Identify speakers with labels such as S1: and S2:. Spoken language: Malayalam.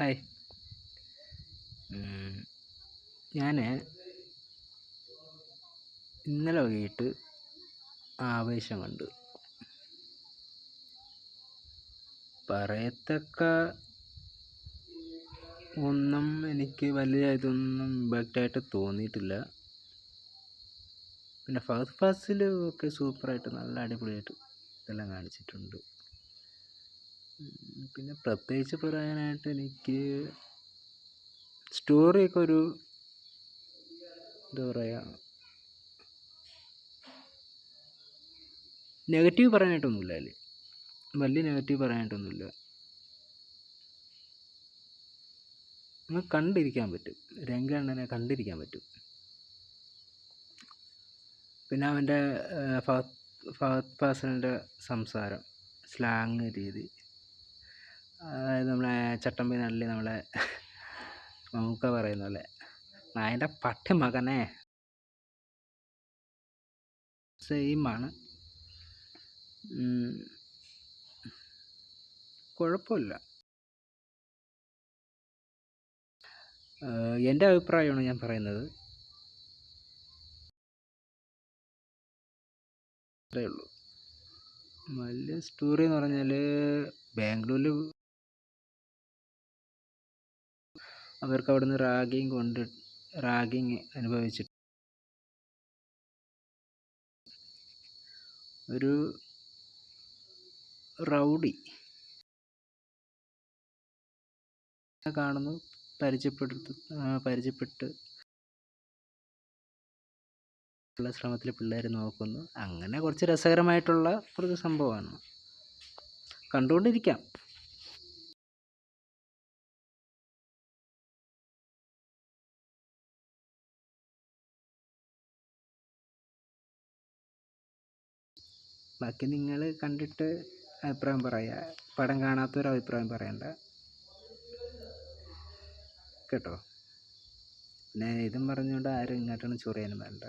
S1: ഹായ്. ഞാൻ ഇന്നലെ വൈകിട്ട് ആവേശം കണ്ടു. പറയത്തക്ക ഒന്നും എനിക്ക് വലിയ ഇതൊന്നും ഇമ്പാക്റ്റായിട്ട് തോന്നിയിട്ടില്ല. പിന്നെ ഫഹദ് ഫാസിൽ ഒക്കെ സൂപ്പറായിട്ട് നല്ല അടിപൊളിയായിട്ട് ഇതെല്ലാം കാണിച്ചിട്ടുണ്ട്. പിന്നെ പ്രത്യേകിച്ച് പറയാനായിട്ട് എനിക്ക് സ്റ്റോറിയൊക്കെ ഒരു എന്താ പറയുക നെഗറ്റീവ് പറയാനായിട്ടൊന്നുമില്ല അതിൽ വലിയ നെഗറ്റീവ് പറയാനായിട്ടൊന്നുമില്ല. നമുക്ക് കണ്ടിരിക്കാൻ പറ്റും. രംഗണ്ണനെ കണ്ടിരിക്കാൻ പറ്റും. പിന്നെ അവന്റെ ഫഹദ് ഫഹദ് ഫാസിലിന്റെ സംസാരം സ്ലാങ് രീതി. അതായത് നമ്മളെ ചട്ടമ്പി നള്ളി നമ്മളെ മമ്മൂക്ക പറയുന്ന പോലെ. നായന്റെ പട്ടി മകനെ. സെയിമാണ് കുഴപ്പമില്ല. എന്റെ അഭിപ്രായമാണ് ഞാൻ പറയുന്നത്. അത്രേ ഉള്ളൂ. വലിയ സ്റ്റോറി എന്ന് പറഞ്ഞാൽ ബാംഗ്ലൂരിൽ അവർക്ക് അവിടുന്ന് റാഗിങ് കൊണ്ട് റാഗിങ് അനുഭവിച്ചിട്ട് ഒരു റൗഡി കാണുന്നു പരിചയപ്പെടുത്തു പരിചയപ്പെട്ട് ശ്രമത്തിൽ പിള്ളേർ നോക്കുന്നു. അങ്ങനെ കുറച്ച് രസകരമായിട്ടുള്ള കുറച്ച് സംഭവമാണ്. കണ്ടുകൊണ്ടിരിക്കാം. ബാക്കി നിങ്ങൾ കണ്ടിട്ട് അഭിപ്രായം പറയുക പടം കാണാത്തൊരു അഭിപ്രായം പറയണ്ട. കേട്ടോ? പിന്നെ ഇതും പറഞ്ഞുകൊണ്ട് ആരും ഇങ്ങോട്ടൊന്നും ചൊറിയാനും വേണ്ട.